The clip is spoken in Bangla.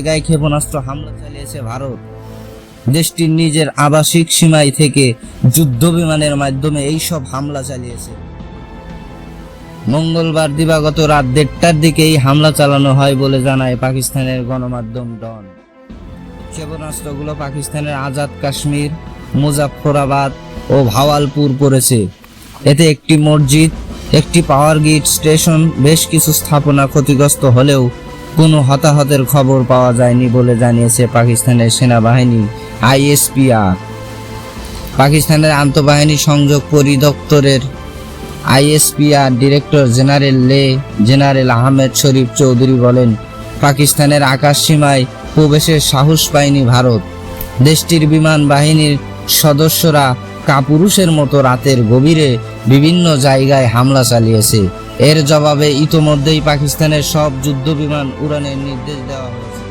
জায়গায় ক্ষেপণাস্ত্র হামলা চালিয়েছে ভারত। দেশটির নিজের আবাসিক সীমায় থেকে যুদ্ধ বিমানের মাধ্যমে এই সব হামলা চালিয়েছে। মঙ্গলবার দিবাগত রাত দেড়টার দিকে এই হামলা চালানো হয় বলে জানায় পাকিস্তানের গণমাধ্যম ডন। ক্ষেপণাস্ত্রগুলো পাকিস্তানের আজাদ কাশ্মীর, মুজাফফরাবাদ ও ভাওয়ালপুর পড়েছে এতে একটি মসজিদ, একটি পাওয়ার গ্রিড স্টেশন, বেশ কিছু স্থাপনা ক্ষতিগ্রস্ত হলেও কোনো হতাহতের খবর পাওয়া যায়নি বলে জানিয়েছে পাকিস্তানের সেনাবাহিনী, আইএসপিআর। পাকিস্তানের আন্তঃবাহিনী সংযোগ পরিদপ্তরের আইএসপিআর ডিরেক্টর জেনারেল লে জেনারেল আহমেদ শরীফ চৌধুরী বলেন, পাকিস্তানের আকাশ সীমায় প্রবেশের সাহস পায়নি ভারত। দেশটির বিমান বাহিনীর সদস্যরা কাপুরুষের মতো রাতের গভীরে বিভিন্ন জায়গায় হামলা চালিয়েছে। এর জবাবে ইতোমধ্যেই পাকিস্তানের সব যুদ্ধ বিমান উড়ানের নির্দেশ দেওয়া হয়েছে।